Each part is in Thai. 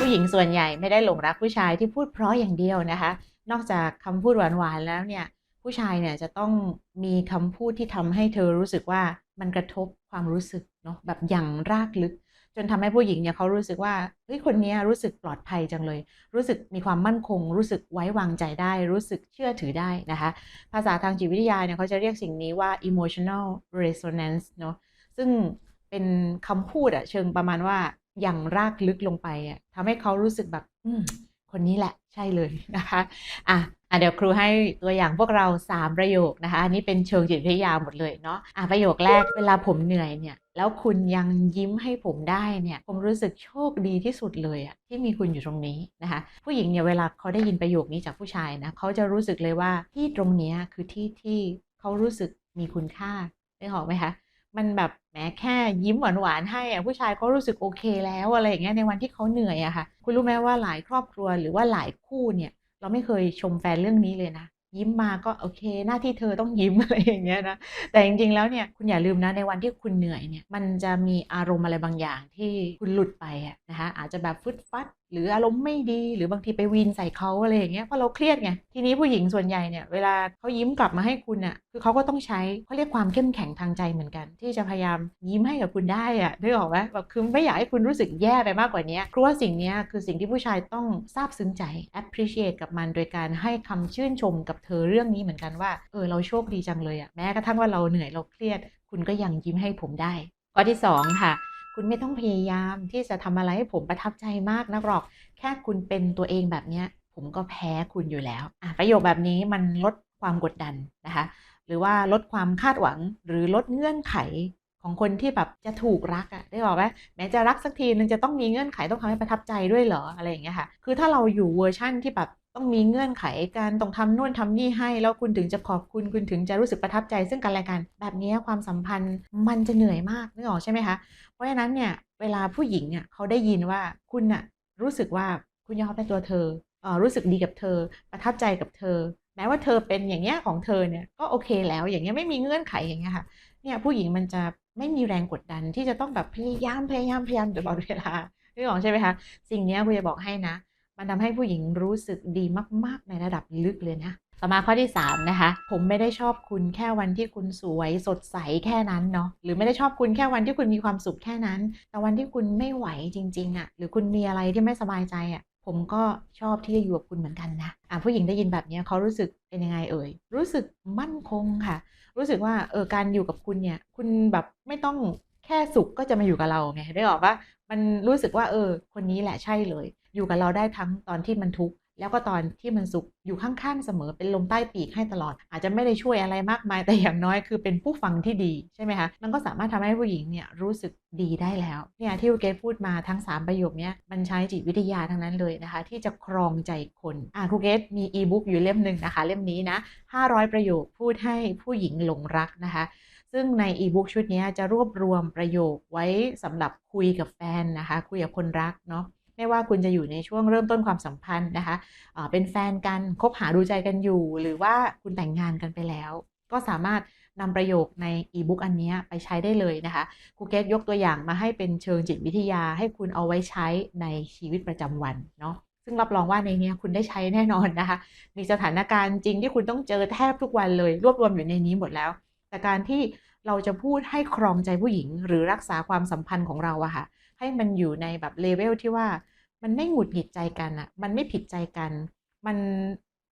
ผู้หญิงส่วนใหญ่ไม่ได้หลงรักผู้ชายที่พูดเพราะอย่างเดียวนะคะ นอกจากคำพูดหวานๆแล้วเนี่ย ผู้ชายเนี่ยจะต้องมีคำพูดที่ทำให้เธอรู้สึกว่ามันกระทบความรู้สึกเนาะแบบอย่างรากลึก จนทำให้ผู้หญิงเนี่ยเขารู้สึกว่าเฮ้ยคนนี้รู้สึกปลอดภัยจังเลย รู้สึกมีความมั่นคง รู้สึกไว้วางใจได้ รู้สึกเชื่อถือได้นะคะ ภาษาทางจิตวิทยาเนี่ยเขาจะเรียกสิ่งนี้ว่า emotional resonance เนาะซึ่งเป็นคำพูดอะเชิงประมาณว่า อย่างรากลึกลงไปอะทำให้เขารู้สึกแบบคนนี้แหละใช่เลยนะคะอะอะเดี๋ยวครูให้ตัวอย่างพวกเรา 3 ประโยคนะคะ อันนี้เป็นเชิงจิตวิทยาหมดเลยเนาะอะประโยคแรกเวลาผมเหนื่อยเนี่ย แล้วคุณยังยิ้มให้ผมได้เนี่ย ผมรู้สึกโชคดีที่สุดเลยอะที่มีคุณอยู่ตรงนี้นะคะ ผู้หญิงเนี่ยเวลาเขาได้ยินประโยคนี้จากผู้ชายนะเขาจะรู้สึกเลยว่าที่ตรงนี้คือที่ที่เขารู้สึกมีคุณค่าได้หอกไหมคะ มันแบบแหมแค่ยิ้มหวานๆให้อะผู้ชายเขารู้สึกโอเคแล้วอะไรอย่างเงี้ยในวันที่เขาเหนื่อยอะค่ะ คุณรู้ไหมว่าหลายครอบครัวหรือว่าหลายคู่เนี่ย เราไม่เคยชมแฟนเรื่องนี้เลยนะยิ้มมาก็โอเค หน้าที่เธอต้องยิ้มอะไรอย่างเงี้ยนะแต่จริงๆแล้วเนี่ยคุณอย่าลืมนะในวันที่คุณเหนื่อยเนี่ยมันจะมีอารมณ์อะไรบางอย่างที่คุณหลุดไปอะนะคะอาจจะแบบฟึดฟัดหรืออารมณ์ไม่ดีหรือบางทีไปวีนใส่เขาอะไรอย่างเงี้ยเพราะเราเครียดไงทีนี้ผู้หญิงส่วนใหญ่เนี่ยเวลาเขายิ้มกลับมาให้คุณอะคือเขาก็ต้องใช้เขาเรียกความเข้มแข็งทางใจเหมือนกัน ที่จะพยายามยิ้มให้กับคุณได้อะนึกออกไหมแบบคือไม่อยากให้คุณรู้สึกแย่ไปมากกว่านี้เพราะว่าสิ่งเนี้ยคือสิ่งที่ผู้ชายต้องซาบซึ้งใจ appreciate กับมันโดยการให้คำชื่นชมกับเธอเรื่องนี้เหมือนกันว่าเออเราโชคดีจังเลยอะแม้กระทั่งว่าเราเหนื่อยเราเครียด คุณก็ยังยิ้มให้ผมได้ข้อที่สองค่ะ คุณไม่ต้องพยายามที่จะทำอะไรให้ผมประทับใจมากนักหรอก แค่คุณเป็นตัวเองแบบเนี้ยผมก็แพ้คุณอยู่แล้วอะประโยคแบบนี้มันลดความกดดันนะคะ หรือว่าลดความคาดหวังหรือลดเงื่อนไขของคนที่แบบจะถูกรักอะได้บอกไหมแม้จะรักสักทีนึงจะต้องมีเงื่อนไขต้องทำให้ประทับใจด้วยเหรออะไรอย่างเงี้ยค่ะ คือถ้าเราอยู่เวอร์ชั่นที่แบบ ต้องมีเงื่อนไขการต้องทำนู่นทำนี่ให้ แล้วคุณถึงจะขอบคุณคุณถึงจะรู้สึกประทับใจซึ่งกันและกัน แบบนี้ความสัมพันธ์มันจะเหนื่อยมากนึกออกใช่ไหมคะ เพราะฉะนั้นเนี่ยเวลาผู้หญิงเนี่ยเขาได้ยินว่าคุณน่ะรู้สึกว่าคุณยอมในตัวเธอเออรู้สึกดีกับเธอ ประทับใจกับเธอแม้ว่าเธอเป็นอย่างเงี้ยของเธอเนี่ยก็โอเคแล้วอย่างเงี้ยไม่มีเงื่อนไขอย่างเงี้ยค่ะเนี่ยผู้หญิงมันจะไม่มีแรงกดดันที่จะต้องแบบพยายามพยายามพยายามตลอดเวลานึกออกใช่ไหมคะสิ่งนี้คุณจะบอกให้นะ มันทำให้ผู้หญิงรู้สึกดีมากๆ ในระดับลึกเลยนะ ต่อมาข้อที่ 3 นะคะ ผมไม่ได้ชอบคุณแค่วันที่คุณสวยสดใสแค่นั้นเนาะ หรือไม่ได้ชอบคุณแค่วันที่คุณมีความสุขแค่นั้น แต่วันที่คุณไม่ไหวจริง ๆอะ่ะ หรือคุณมีอะไรที่ไม่สบายใจอะ่ะ ผมก็ชอบที่จะอยู่กับคุณเหมือนกันนะอะผู้หญิงได้ยินแบบนี้เขารู้สึกเป็นยังไงเอ่ย รู้สึกมั่นคงค่ะ รู้สึกว่าเออการอยู่กับคุณเนี่ย คุณแบบไม่ต้องแค่สุขก็จะมาอยู่กับเราไงได้บอกว่า มันรู้สึกว่าเออ คนนี้แหละใช่เลย อยู่กับเราได้ทั้งตอนที่มันทุกข์แล้วก็ตอนที่มันสุขอยู่ข้างๆเสมอเป็นลมใต้ปีกให้ตลอด อาจจะไม่ได้ช่วยอะไรมากมายแต่อย่างน้อยคือเป็นผู้ฟังที่ดีใช่ไหมคะมันก็สามารถทำให้ผู้หญิงเนี่ยรู้สึกดีได้แล้วเนี่ยที่ครูเกตพูดมาทั้ง 3 ประโยคเนี้ยมันใช้จิตวิทยาทั้งนั้นเลยนะคะ ที่จะครองใจคนอะครูเกตมีอีบุ๊กอยู่เล่มหนึ่งนะคะ เล่มนี้นะ500 ประโยคพูดให้ผู้หญิงหลงรักนะคะ ซึ่งในอีบุ๊กชุดนี้จะรวบรวมประโยคไว้สำหรับคุยกับแฟนนะคะ คุยกับคนรักเนาะไม่ว่าคุณจะอยู่ในช่วงเริ่มต้นความสัมพันธ์นะคะะเป็นแฟนกันคบหาดูใจกันอยู่ หรือว่าคุณแต่งงานกันไปแล้ว ก็สามารถนำประโยคในอีบุ๊กอันนี้ไปใช้ได้เลยนะคะครูเกตยกตัวอย่างมาให้เป็นเชิงจิตวิทยาให้คุณเอาไว้ใช้ในชีวิตประจำวันเนาะซึ่งรับรองว่าในนี้คุณได้ใช้แน่นอนนะคะ มีสถานการณ์จริงที่คุณต้องเจอแทบทุกวันเลย รวบรวมอยู่ในนี้หมดแล้ว แต่การที่เราจะพูดให้ครองใจผู้หญิง หรือรักษาความสัมพันธ์ของเราอะค่ะ ให้มันอยู่ในแบบเลเวลที่ว่ามันไม่หงุดหงิดใจกันอะมันไม่ผิดใจกัน มัน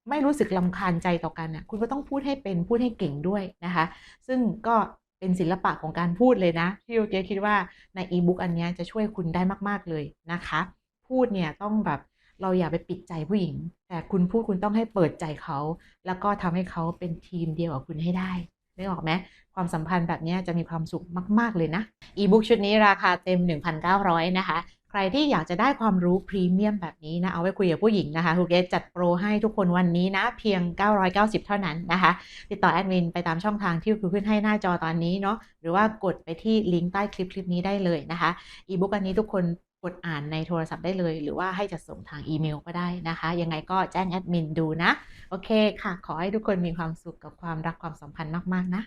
ไม่รู้สึกลำคาญใจต่อกันอะคุณก็ต้องพูดให้เป็นพูดให้เก่งด้วยนะคะ ซึ่งก็เป็นศิลปะของการพูดเลยนะที่โอเคคิดว่าในอีบุ๊กอันนี้จะช่วยคุณได้มาก ๆเลยนะคะ พูดเนี่ยต้องแบบเราอย่าไปปิดใจผู้หญิง แต่คุณพูดคุณต้องให้เปิดใจเขา แล้วก็ทำให้เขาเป็นทีมเดียวกับคุณให้ได้ นึกออกไหมความสัมพันธ์แบบนี้จะมีความสุขมาก ๆ เลยนะ อีบุ๊กชุดนี้ราคาเต็ม 1,900 นะคะ ใครที่อยากจะได้ความรู้พรีเมียมแบบนี้นะ เอาไว้คุยกับผู้หญิงนะคะครูเกจัดโปรให้ทุกคนวันนี้นะ เพียง 990 เท่านั้นนะคะ ติดต่อแอดมินไปตามช่องทางที่ครูขึ้นให้หน้าจอตอนนี้เนาะหรือว่ากดไปที่ลิงก์ใต้คลิปคลิปนี้ได้เลยนะคะอีบุ๊กอันนี้ทุกคนกดอ่านในโทรศัพท์ได้เลย หรือว่าให้จะส่งทางอีเมลก็ได้นะคะ ยังไงก็แจ้งแอดมินดูนะ โอเคค่ะ ขอให้ทุกคนมีความสุขกับความรักความสัมพันธ์มาก ๆ นะ